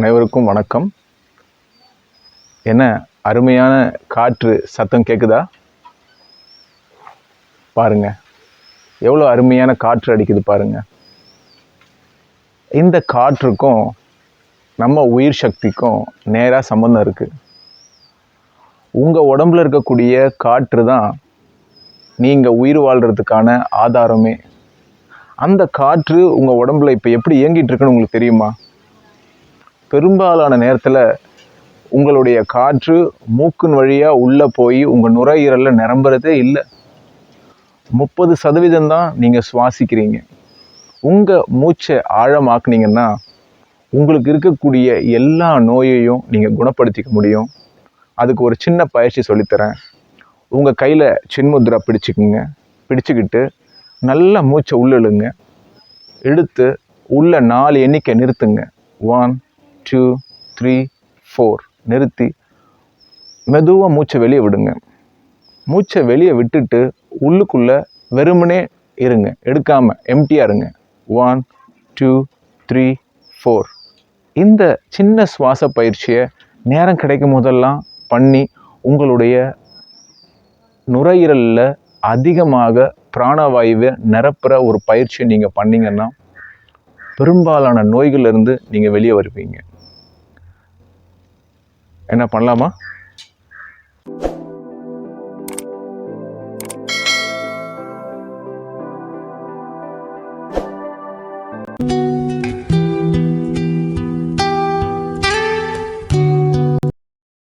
அனைவருக்கும் வணக்கம். என்ன அருமையான காற்று சத்தம் கேட்குதா பாருங்க. எவ்வளோ அருமையான காற்று அடிக்குது பாருங்க. இந்த காற்றுக்கும் நம்ம உயிர் சக்திக்கும் நேராக சம்மந்தம் இருக்குது உங்கள் உடம்புல இருக்கக்கூடிய காற்று தான் நீங்கள் உயிர் வாழ்கிறதுக்கான ஆதாரமே. அந்த காற்று உங்கள் உடம்புல இப்போ எப்படி இயங்கிட்டு இருக்குன்னு உங்களுக்கு தெரியுமா? பெரும்பாலான நேரத்தில் உங்களுடைய காற்று மூக்கின் வழியாக உள்ளே போய் உங்கள் நுரையீரலில் நிரம்புறதே இல்லை. முப்பது சதவீதம் தான் நீங்கள் சுவாசிக்கிறீங்க. உங்கள் மூச்சை ஆழமாக்குனீங்கன்னா உங்களுக்கு இருக்கக்கூடிய எல்லா நோயையும் நீங்கள் குணப்படுத்திக்க முடியும். அதுக்கு ஒரு சின்ன பயிற்சி சொல்லித்தரேன். உங்கள் கையில் சின்முத்ரா பிடிச்சிக்குங்க. பிடிச்சிக்கிட்டு நல்ல மூச்சை உள்ளிழுங்க இழுத்து உள்ள நாலு எண்ணிக்கை நிறுத்துங்க. ஒன் டூ த்ரீ ஃபோர் நிறுத்தி. மெதுவாக மூச்சை வெளியே விடுங்க. மூச்சை வெளியே விட்டுட்டு உள்ளுக்குள்ளே வெறுமனே இருங்க. எடுக்காமல் எம்டியாக இருங்க. ஒன் டூ த்ரீ ஃபோர் இந்த சின்ன சுவாச பயிற்சியை நேரம் கிடைக்கும் போதெல்லாம் பண்ணி உங்களுடைய நுரையீரலில் அதிகமாக பிராணவாயுவை நிரப்புற ஒரு பயிற்சியை நீங்கள் பண்ணிங்கன்னா பெரும்பாலான நோய்கள்லேருந்து நீங்கள் வெளியே வருவீங்க. என்ன பண்ணலாமா?